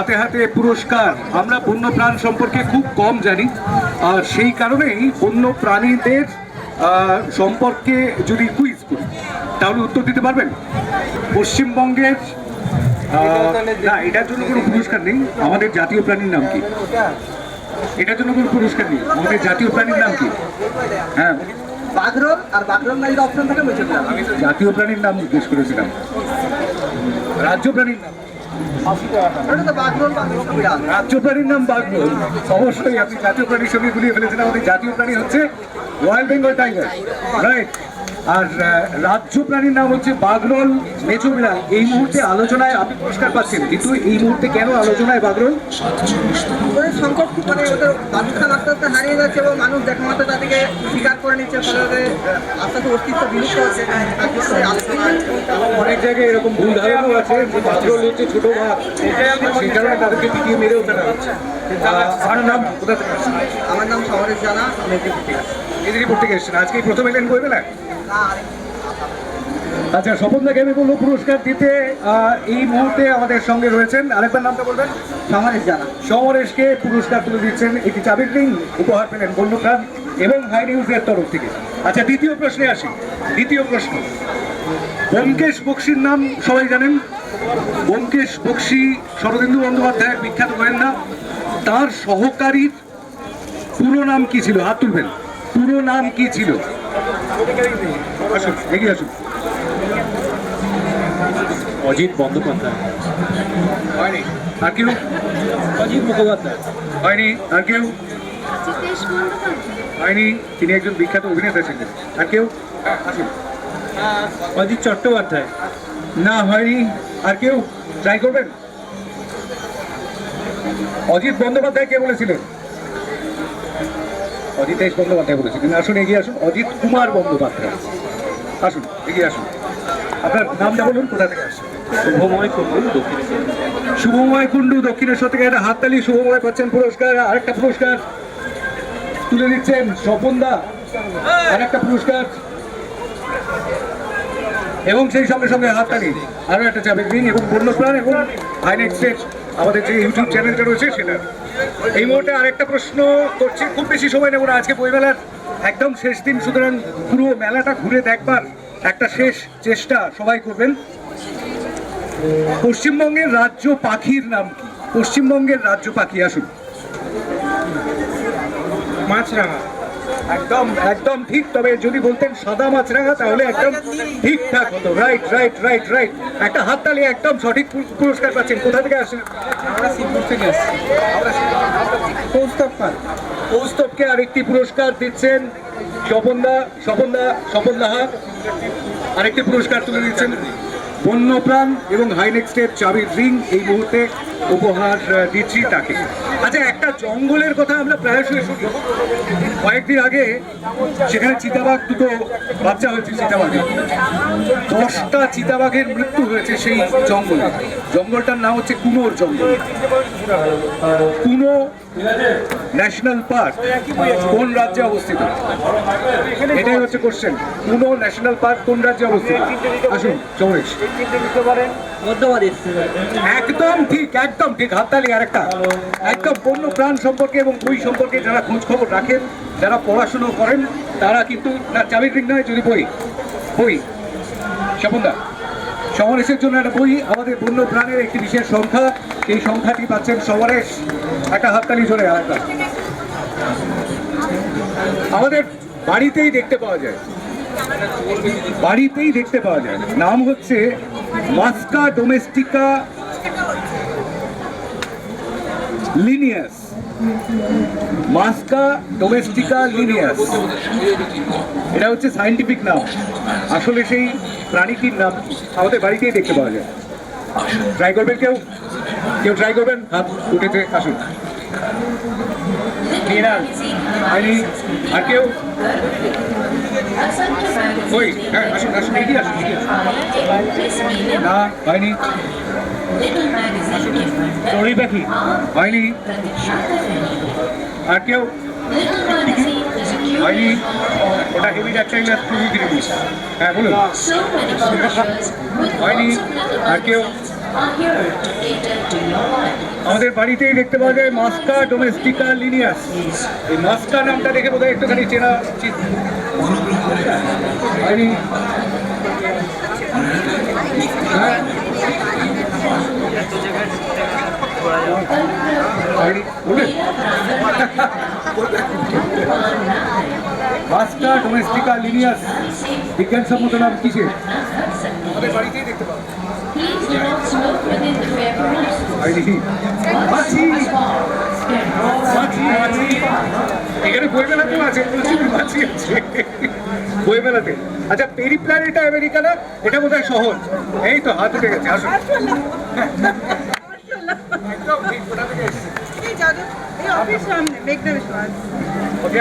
হাতে হাতে পুরস্কার। আমরা বন্য প্রাণ সম্পর্কে খুব কম জানি। আর সেই কারণেই বন্য প্রাণীদের সম্পর্কে যদি কুইজ করি তাহলে উত্তর দিতে পারবেন? পশ্চিমবঙ্গের না এটার জন্য কোনো পুরস্কার নেই। আমাদের জাতীয় প্রাণীর নাম কি? এটার জন্য কোনো পুরস্কার নেই। আমাদের জাতীয় প্রাণীর নাম কি? হ্যাঁ। বাঘরোল আর বাঘরোল না যদি অপশন থাকে বলছিলাম আমি জাতীয় প্রাণীর নাম জিজ্ঞেস করেছিলাম। রাজ্য প্রাণীর নাম? রাজ্য প্রাণীর নাম অবশ্যই আপনি জাতীয় প্রাণীর সঙ্গে গুলিয়ে ফেলেছেন। আমাদের জাতীয় প্রাণী হচ্ছে রয়্যাল বেঙ্গল টাইগার রাইট আর রাজ্য প্রাণীর নাম হচ্ছে বাঘরোল মেচো বিড়াল এই মুহূর্তে আলোচনায় আপনি পুরস্কার পাচ্ছেন। কিন্তু এই মুহূর্তে কেন আলোচনায় বাঘরোল? সংকট মানে ওদের আস্তে হারিয়ে যাচ্ছে এবং মানুষ দেখা মাত্র তাদেরকে করে নিচ্ছে ফলে আস্তে আস্তে অস্তিত্ব বিলুপ্ত হচ্ছে তার জন্য আলোচনা অনেক জায়গায় এরকম ভুল ধারণাও আছে যে হচ্ছে ছোট সেই কারণে তাদেরকে পিটিয়ে মেরেও ফেলা হচ্ছে। আহ, আপনার নাম? কোথা থেকে আমার নাম সমরেশ জানা আমি মেদিনীপুর থেকে এসেছেন আজকে প্রথম এলেন বই না আচ্ছা স্বপন দাকে আমি বলব পুরস্কার দিতে আহ, এই মুহূর্তে আমাদের সঙ্গে রয়েছেন আরেকবার নামটা বলবেন? সমরেশ জানা। সমরেশকে পুরস্কার তুলে দিচ্ছেন একটি চাবির রিং উপহার পেলেন বন্যপ্রাণ এবং হাই নিউজের তরফ থেকে। আচ্ছা দ্বিতীয় প্রশ্নে আসি। দ্বিতীয় প্রশ্ন। ব্যোমকেশ বক্সির নাম সবাই জানেন। ব্যোমকেশ বক্সি শরদিন্দু বন্দ্যোপাধ্যায়ের বিখ্যাত গোয়েন্দা। তার সহকারীর পুরো নাম কি ছিল? হাত তুলবেন। পুরো নাম কি ছিল? আসুন এগিয়ে আসুন। অজিত বন্দ্যোপাধ্যায়। হয়নি। আর কেউ? অজিত মুখোপাধ্যায়। হয়নি। আর কেউ? হয়নি তিনি একজন বিখ্যাত অভিনেতা ছিলেন। আর কেউ? অজিত চট্টোপাধ্যায়। না হয়নি। আর কেউ? ট্রাই করবেন? অজিত বন্দ্যোপাধ্যায় কে বলেছিলেন? অজিতেশ বন্দ্যোপাধ্যায় বলেছিলেন। আসুন এগিয়ে আসুন। অজিত কুমার বন্দ্যোপাধ্যায়। আসুন এগিয়ে আসুন। আপনার নামটা বলুন কোথা থেকে আসুন শুভময় কুণ্ডু শুভময় কুণ্ডু দক্ষিণেশ্বর থেকে একটা হাততালি শুভময় পাচ্ছেন পুরস্কার। আরেকটা পুরস্কার। তুলে দিচ্ছেন স্বপন দা। আরেকটা পুরস্কার। এবং সেই সঙ্গে সঙ্গে হাততালি। আরও একটা চাবি রিং এবং বন্যপ্রাণ এবং হাইনেক স্টেট আমাদের যে ইউটিউব চ্যানেলটা রয়েছে সেটা। এই মুহূর্তে আরেকটা প্রশ্ন করছি খুব বেশি সময় নেব না আজকে বইমেলার। একদম শেষ দিন সুতরাং পুরো মেলাটা ঘুরে দেখবার একটা শেষ চেষ্টা সবাই করবেন। পশ্চিমবঙ্গের রাজ্য পাখির নাম কি? পশ্চিমবঙ্গের রাজ্য পাখি আসুন। মাছরাঙা। একদম একদম ঠিক তবে যদি বলতেন সাদা মাছরাঙা তাহলে একদম ঠিকঠাক হতো। রাইট রাইট রাইট রাইট একটা হাততালি একদম সঠিক পুরস্কার পাচ্ছেন। কোথা থেকে আসেন আমরা শিবপুর থেকে এসেছি। কৌস্তব পাল। কৌস্তবকে আরেকটি পুরস্কার দিচ্ছেন স্বপনদা স্বপনদা স্বপন লাহা আরেকটি পুরস্কার তুলে দিচ্ছেন বন্যপ্রাণ এবং হাইনেক্সটের চাবির রিং। এই মুহূর্তে উপহার দিচ্ছি তাকে। আচ্ছা জঙ্গলের কথা আমরা প্রায়শই শুনি। কয়েকদিন আগে সেখানে চিতাবাঘ দুটো বাচ্চা হয়েছে, চিতাবাঘের। দশটা চিতাবাঘের মৃত্যু হয়েছে সেই জঙ্গলে। জঙ্গলটার নাম হচ্ছে কুনোর জঙ্গল। কুনো ন্যাশনাল পার্ক কোন রাজ্যে অবস্থিত? এটাই হচ্ছে কোশ্চেন কুনো ন্যাশনাল পার্ক কোন রাজ্যে অবস্থিত? আসুন চৌরেশ একদম ঠিক একদম ঠিক, হাততালি আরেকটা। একদম বন্য প্রাণ সম্পর্কে এবং বই সম্পর্কে যারা খোঁজ খবর রাখেন, যারা পড়াশুনো করেন, তারা কিন্তু না, চাবির রিং নয়, যদি বই। বই। স্বপনদা সমরেশের জন্য একটা বই। আমাদের বন্য প্রাণের একটি বিশেষ সংখ্যা। এই সংখ্যাটি পাচ্ছেন সমরেশ। একটা হাততালি ধরে আরেকটা আমাদের বাড়িতেই দেখতে পাওয়া যায়। বাড়িতেই দেখতে পাওয়া যায়। নাম হচ্ছে Musca domestica Linnaeus. Musca domestica Linnaeus. এটা হচ্ছে সাইন্টিফিক নাম। আসলে সেই প্রাণীটির নাম আমাদের বাড়িতেই দেখতে পাওয়া যায়। ট্রাই করবেন কেউ? কেউ ট্রাই করবেন? হাত উঠেছে, আসুন। ওই হ্যাঁ আসুন আসুন এগিয়ে আসুন এগিয়ে আসুন। না হয়নি চড়ুই পাখি হয়নি আর কেউ হয়নি ওটা হেভি রেক্টাইলার টুবি গ্রিনি হ্যাঁ বলুন। হয়নি আর কেউ আমাদের বাড়িতেই দেখতে পাওয়া যায় মাস্কা ডোমেস্টিকা লিনিয়াস। এই মাস্কা নামটা দেখে বোধহয় একটুখানি চেনা উচিত? হ্যাঁ? Musca domestica Linnaeus. বিজ্ঞানসম্মত নাম কিসের? আমাদের বাড়িতেই দেখতে পাওয়া যায়। Please do not smoke within the মাছি এখানে বইমেলাতেও আছে প্রচুর মাছি আছে। বইমেলাতে। আচ্ছা এটা বোধ হয় সহজ এই তো হাত উঠে গেছে আসুন।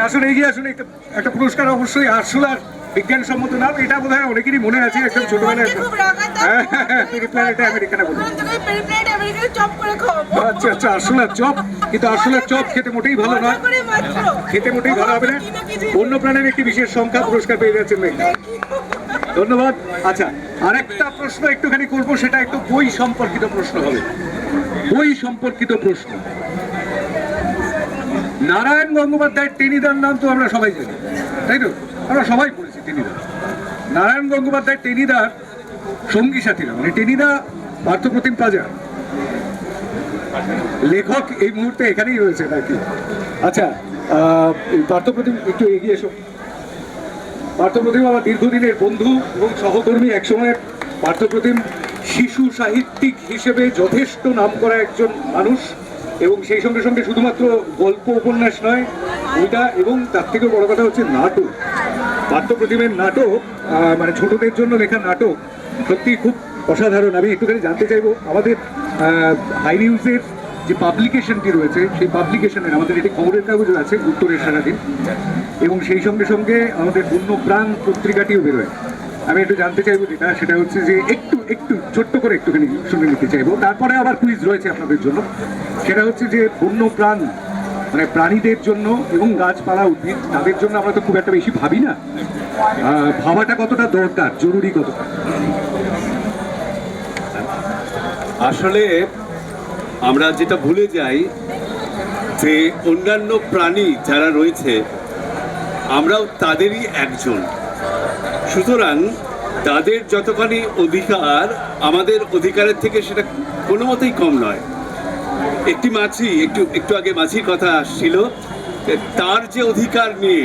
আসুন এগিয়ে আসুন একটা একটা পুরস্কার অবশ্যই আরশুলার বিজ্ঞানসম্মত নাম এটা বোধ হয় অনেকেরই মনে আছে একদম ছোটবেলায় পেরিপ্ল্যানেটা আমেরিকানা বলে আচ্ছা আচ্ছা আরশুলার চপ কিন্তু আরশুলার চপ খেতে মোটেই ভালো নয়। খেতে মোটেই ভালো হবে না। বন্য প্রাণের একটি বিশেষ সংখ্যা পুরস্কার পেয়ে যাচ্ছেন ধন্যবাদ। আচ্ছা আরেকটা প্রশ্ন একটুখানি করব সেটা একটু বই সম্পর্কিত প্রশ্ন হবে। বই সম্পর্কিত প্রশ্ন। নারায়ণ গঙ্গোপাধ্যায়ের টেনিদার নাম তো আমরা সবাই জানি তাই তো? আমরা সবাই পড়েছি টেনিদা নারায়ণ গঙ্গোপাধ্যায়ের টেনিদার সঙ্গী সাথীরা মানে টেনিদা পার্থপ্রতিম প্লাজা লেখক এই মুহূর্তে এখানেই রয়েছে নাকি? আচ্ছা পার্থপ্রতিম, একটু এগিয়ে এসো। পার্থপ্রতিম আমার দীর্ঘদিনের বন্ধু এবং সহকর্মী, একসময়ের পার্থপ্রতিম শিশু সাহিত্যিক হিসেবে যথেষ্ট নাম করা একজন মানুষ এবং সেই সঙ্গে সঙ্গে শুধুমাত্র গল্প উপন্যাস নয় ওইটা এবং তার থেকে বড় কথা হচ্ছে নাটক। পার্থপ্রতিমের নাটক মানে ছোটদের জন্য লেখা নাটক সত্যি খুব অসাধারণ। আমি একটুখানি জানতে চাইব, আমাদের হাই নিউজের যে পাবলিকেশনটি রয়েছে, সেই পাবলিকেশনের আমাদের একটি খবরের কাগজ আছে, উত্তরের সারাদিন। এবং সেই সঙ্গে সঙ্গে আমাদের প্রাণ পত্রিকাটিও বেরোয়। আমি একটু জানতে চাইব যেটা, সেটা হচ্ছে যে একটু একটু, ছোট্ট করে একটুখানি শুনে নিতে চাইব। তারপরে আবার কুইজ রয়েছে আপনাদের জন্য। সেটা হচ্ছে যে বন্য প্রাণ মানে প্রাণীদের জন্য এবং গাছপালা উদ্ভিদ, তাদের জন্য আমরা তো খুব একটা বেশি ভাবি না। ভাবাটা কতটা দরকার, জরুরি কতটা? আসলে আমরা যেটা ভুলে যাই যে অন্যান্য প্রাণী যারা রয়েছে, আমরাও তাদেরই একজন। সুতরাং তাদের যতখানি অধিকার, আমাদের অধিকারের থেকে সেটা কোনো মতেই কম নয়। একটি মাছি একটু একটু আগে মাছির কথা আসছিল তার যে অধিকার নিয়ে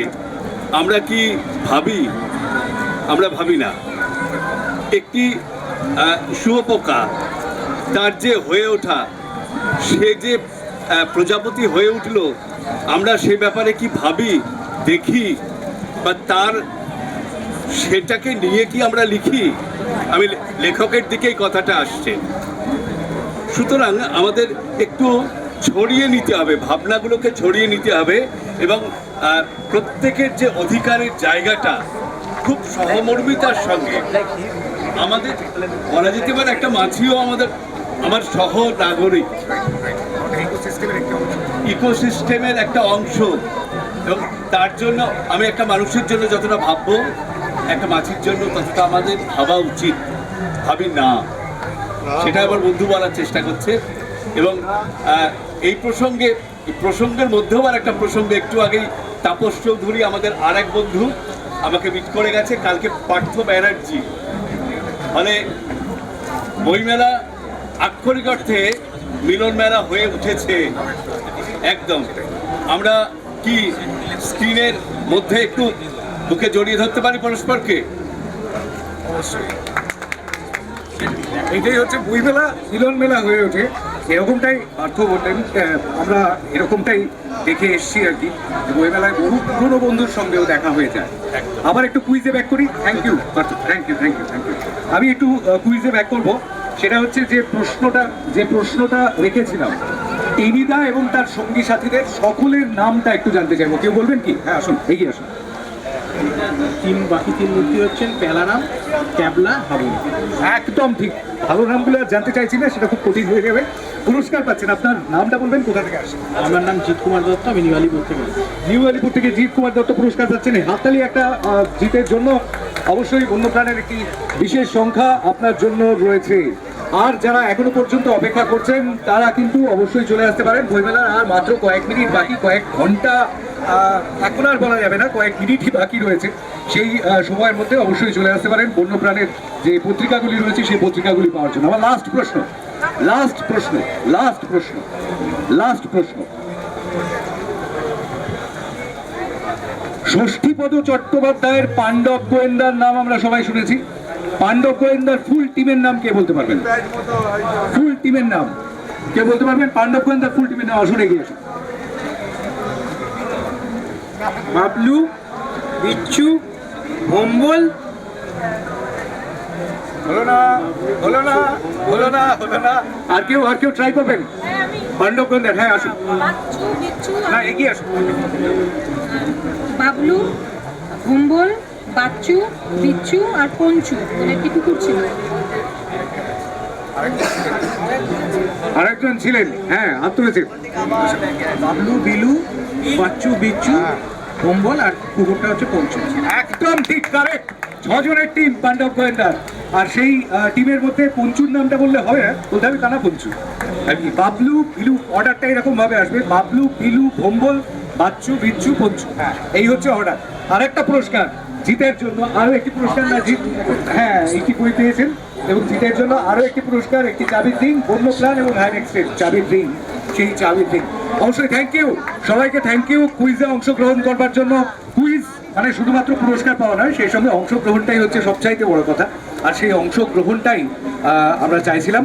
আমরা কি ভাবি, আমরা ভাবি না। একটি শুয়োপোকা, তার যে হয়ে ওঠা, সে যে প্রজাপতি হয়ে উঠল, আমরা সে ব্যাপারে কি ভাবি, দেখি, বা তার সেটাকে নিয়ে কি আমরা লিখি? আমি লেখকের দিকেই কথাটা আসছে। সুতরাং আমাদের একটু ছড়িয়ে নিতে হবে, ভাবনাগুলোকে ছড়িয়ে নিতে হবে এবং প্রত্যেকের যে অধিকারের জায়গাটা খুব সহমর্মিতার সঙ্গে আমাদের বলা যেতে পারে একটা মাছিও আমাদের, আমার সহ নাগরিক। ইকোসিস্টেমের একটা অংশ। এবং তার জন্য আমি একটা মানুষের জন্য যতটা ভাববো, একটা মাছির জন্য ততটা আমাদের ভাবা উচিত, ভাবি না। সেটা আমার বন্ধু বলার চেষ্টা করছে। এবং এই প্রসঙ্গে প্রসঙ্গের মধ্যেও আর একটা প্রসঙ্গ একটু আগেই তাপস চৌধুরী আমাদের আর এক বন্ধু, আমাকে মিট করে গেছে, কালকে পার্থ ব্যানার্জি। মানে বইমেলা আক্ষরিক অর্থে মিলন মেলা হয়ে উঠেছে। একদম। আমরা কি স্ক্রিনের মধ্যে একটু বুকে জড়িয়ে ধরতে পারি পরস্পরকে? এটাই হচ্ছে বইমেলা মিলন মেলা হয়ে ওঠে। এরকমটাই পার্থ বললেন আমরা এরকমটাই দেখে এসছি আর কি। বইমেলায় বহু পুরনো বন্ধুর সঙ্গেও দেখা হয়ে যায়। আবার একটু কুইজে ব্যাক করি। Thank you Partha. Thank you thank you thank you আমি একটু কুইজে ব্যাক করব। সেটা হচ্ছে যে প্রশ্নটা যে প্রশ্নটা রেখেছিলাম টেনিদা এবং তার সঙ্গী সাথীদের সকলের নামটা একটু জানতে চাইব। কেউ বলবেন কি? হ্যাঁ আসুন এগিয়ে আসুন। তিন বাকি তিন মূর্তি হচ্ছেন প্যালারাম ক্যাবলা হাবু একদম ঠিক। ভালো নামগুলো জানতে চাইছি না সেটা খুব কঠিন হয়ে যাবে। পুরস্কার পাচ্ছেন আপনার নামটা বলবেন কোথা থেকে আসছেন? আমার নাম জিৎ কুমার দত্ত আমি নিউ আলিপুর থেকে। নিউ আলিপুর থেকে জিৎ কুমার দত্ত পুরস্কার পাচ্ছেন। হাততালি একটা জিতের জন্য অবশ্যই বন্যপ্রাণের একটি বিশেষ সংখ্যা আপনার জন্য রয়েছে। আর যারা এখনও পর্যন্ত অপেক্ষা করছেন, তারা কিন্তু অবশ্যই চলে আসতে পারেন বইমেলার। আর মাত্র কয়েক মিনিট বাকি, কয়েক ঘণ্টা এখন আর বলা যাবে না, কয়েক মিনিটই বাকি রয়েছে। সেই সময়ের মধ্যে অবশ্যই চলে আসতে পারেন বন্যপ্রাণের যে পত্রিকাগুলি রয়েছে, সেই পত্রিকাগুলি পাওয়ার জন্য। আমার লাস্ট প্রশ্ন লাস্ট প্রশ্ন লাস্ট প্রশ্ন লাস্ট প্রশ্ন। ষষ্ঠীপদ চট্টোপাধ্যায়ের পাণ্ডব গোয়েন্দার নাম আমরা সবাই শুনেছি। পাণ্ডব গোয়েন্দার ফুল টিমের নাম কে বলতে পারবেন? ফুল টিমের নাম। কে বলতে পারবেন? পাণ্ডব গোয়েন্দার ফুল টিমের নাম আসুন এগিয়ে আসুন। বাবলু বিচ্ছু ভম্বল। হলো না হলো না হলো না হলো না। আর কেউ আর কেউ ট্রাই করবেন? পাণ্ডব গোয়েন্দার হ্যাঁ আসুন। না এগিয়ে আসুন। বাবলু ভম্বল। বাচ্চু বিচ্ছু আর পঞ্চু মানে একটি কুকুর ছিল। আরেকজন ছিলেন হ্যাঁ হাত তুলেছেন বাবলু বিলু বাচ্চু বিচ্ছু ভম্বল আর কুকুরটা হচ্ছে পঞ্চম একদম ঠিক কারেক্ট ছজনের টিম পাণ্ডব গোয়েন্দার আর সেই টিমের মধ্যে পঞ্চুর নামটা বললে হবে না বলতে হবে কানা পঞ্চু। আর কি বাবলু বিলু অর্ডারটা এরকম ভাবে আসবে বাবলু বিলু ভম্বল বাচ্চু বিচ্ছু পঞ্চু। এই হচ্ছে অর্ডার আরেকটা পুরস্কার। জিতের জন্য আরও একটি পুরস্কার না, জিত হ্যাঁ একটি বই পেয়েছেন। এবং জিতের জন্য আরও একটি পুরস্কার, একটি চাবির রিং বন্য প্ল্যান এবং হাই এক্সপ্রেস, চাবির রিং, সেই চাবির রিং। অবশ্যই থ্যাংক ইউ সবাইকে থ্যাংক ইউ কুইজে অংশগ্রহণ করবার জন্য কুইজ মানে শুধুমাত্র পুরস্কার পাওয়া নয়, সেই সঙ্গে অংশগ্রহণটাই হচ্ছে সবচাইতে বড় কথা। আর সেই অংশগ্রহণটাই আমরা চাইছিলাম।